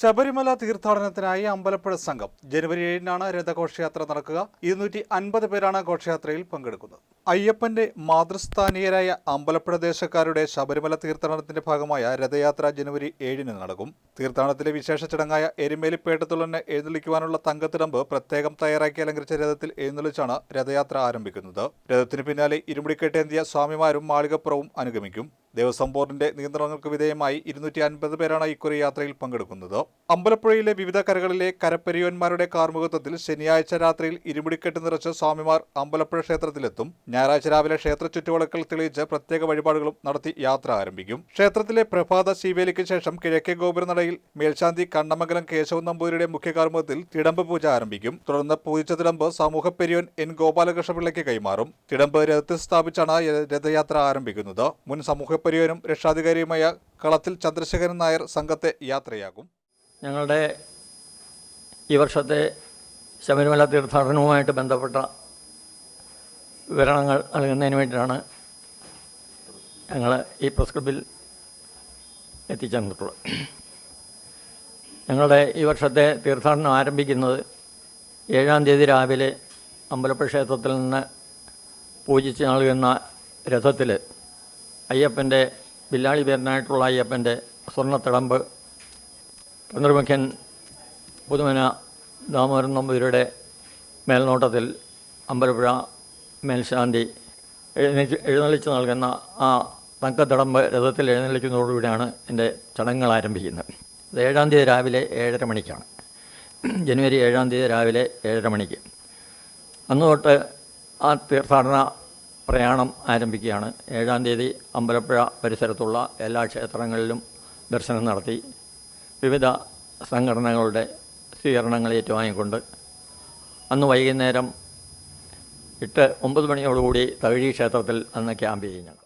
ശബരിമല തീർത്ഥാടനത്തിനായി അമ്പലപ്പുഴ സംഘം ജനുവരി ഏഴിനാണ് രഥഘോഷയാത്ര നടക്കുക. ഇരുന്നൂറ്റി അൻപത് പേരാണ് ഘോഷയാത്രയിൽ പങ്കെടുക്കുന്നത്. അയ്യപ്പന്റെ മാതൃസ്ഥാനീയരായ അമ്പലപ്പുഴ ദേശക്കാരുടെ ശബരിമല തീർത്ഥാടനത്തിന്റെ ഭാഗമായ രഥയാത്ര ജനുവരി ഏഴിന് നടക്കും. തീർത്ഥാടനത്തിലെ വിശേഷ ചടങ്ങായ എരുമേലിപ്പേട്ടത്തുള്ളനെ എഴുന്നള്ളിക്കുവാനുള്ള തങ്കത്തിടമ്പ് പ്രത്യേകം തയ്യാറാക്കി അലങ്കരിച്ച രഥത്തിൽ എഴുന്നള്ളിച്ചാണ് രഥയാത്ര ആരംഭിക്കുന്നത്. രഥത്തിന് പിന്നാലെ ഇരുമുടിക്കെട്ടേന്തിയ സ്വാമിമാരും മാളികപ്പുറവും അനുഗമിക്കും. ദേവസ്വം ബോർഡിന്റെ നിയന്ത്രണങ്ങൾക്ക് വിധേയമായി ഇരുന്നൂറ്റി അൻപത് പേരാണ് ഇക്കുറി യാത്രയിൽ പങ്കെടുക്കുന്നത്. അമ്പലപ്പുഴയിലെ വിവിധ കരകളിലെ കരപ്പരിയോന്മാരുടെ കാർമുഖത്വത്തിൽ ശനിയാഴ്ച രാത്രിയിൽ ഇരുമുടിക്കെട്ട് നിറച്ച് സ്വാമിമാർ അമ്പലപ്പുഴ ക്ഷേത്രത്തിലെത്തും. ഞായറാഴ്ച രാവിലെ ക്ഷേത്ര ചുറ്റുവളക്കൽ തെളിയിച്ച് പ്രത്യേക വഴിപാടുകളും നടത്തി യാത്ര ആരംഭിക്കും. ക്ഷേത്രത്തിലെ പ്രഭാത ശീവേലിക്ക് ശേഷം കിഴക്കേ ഗോപുരനടയിൽ മേൽശാന്തി കണ്ണമംഗലം കേശവൻ നമ്പൂരിയുടെ മുഖ്യ കാർമുഖത്തിൽ തിടമ്പ് പൂജ ആരംഭിക്കും. തുടർന്ന് പൂജിച്ച തിടമ്പ് സമൂഹ പെരിയോൻ എൻ ഗോപാലകൃഷ്ണപിള്ളയ്ക്ക് കൈമാറും. തിടമ്പ് രഥത്തിൽ സ്ഥാപിച്ചാണ് രഥയാത്ര ആരംഭിക്കുന്നത്. മുൻ സമൂഹ പെരിയോനും രക്ഷാധികാരിയുമായ കളത്തിൽ ചന്ദ്രശേഖരൻ നായർ സംഘത്തെ യാത്രയാകും ഞങ്ങളുടെ ഈ വർഷത്തെ ശബരിമല തീർത്ഥാടനവുമായിട്ട് ബന്ധപ്പെട്ട വിവരണങ്ങൾ നൽകുന്നതിന് വേണ്ടിയിട്ടാണ് ഞങ്ങൾ ഈ പ്രസ് ക്ലബിൽ എത്തിച്ചേർന്നിട്ടുള്ളത്. ഞങ്ങളുടെ ഈ വർഷത്തെ തീർത്ഥാടനം ആരംഭിക്കുന്നത് ഏഴാം തീയതി രാവിലെ അമ്പലപ്പുഴ ക്ഷേത്രത്തിൽ നിന്ന് പൂജിച്ച് നൽകുന്ന രഥത്തിൽ അയ്യപ്പന്റെ ബില്ലാളി പേരനായിട്ടുള്ള അയ്യപ്പന്റെ സ്വർണത്തിടമ്പ് ചന്ദ്രമുഖ്യൻ പുതുമന ദാമോദരൻ നമ്പൂതിരിയുടെ മേൽനോട്ടത്തിൽ അമ്പലപ്പുഴ മേൽശാന്തി എഴുന്നേറ്റ് എഴുന്നള്ളിച്ച് നൽകുന്ന ആ തങ്കത്തടമ്പ് രഥത്തിൽ എഴുന്നള്ളിക്കുന്നതോടുകൂടിയാണ് എന്റെ ചടങ്ങുകൾ ആരംഭിക്കുന്നത്. അത് ഏഴാം തീയതി രാവിലെ ഏഴര മണിക്കാണ്. ജനുവരി ഏഴാം തീയതി രാവിലെ ഏഴര മണിക്ക്. അന്ന് തൊട്ട് ആ തീർത്ഥാടന പ്രയാണം ആരംഭിക്കുകയാണ്. ഏഴാം തീയതി അമ്പലപ്പുഴ പരിസരത്തുള്ള എല്ലാ ക്ഷേത്രങ്ങളിലും ദർശനം നടത്തി വിവിധ സംഘടനകളുടെ സ്വീകരണങ്ങൾ ഏറ്റുവാങ്ങിക്കൊണ്ട് അന്ന് വൈകുന്നേരം എട്ട് ഒമ്പത് മണിയോടുകൂടി തകഴി ക്ഷേത്രത്തിൽ അന്ന് ക്യാമ്പ് ചെയ്യുന്നതാണ്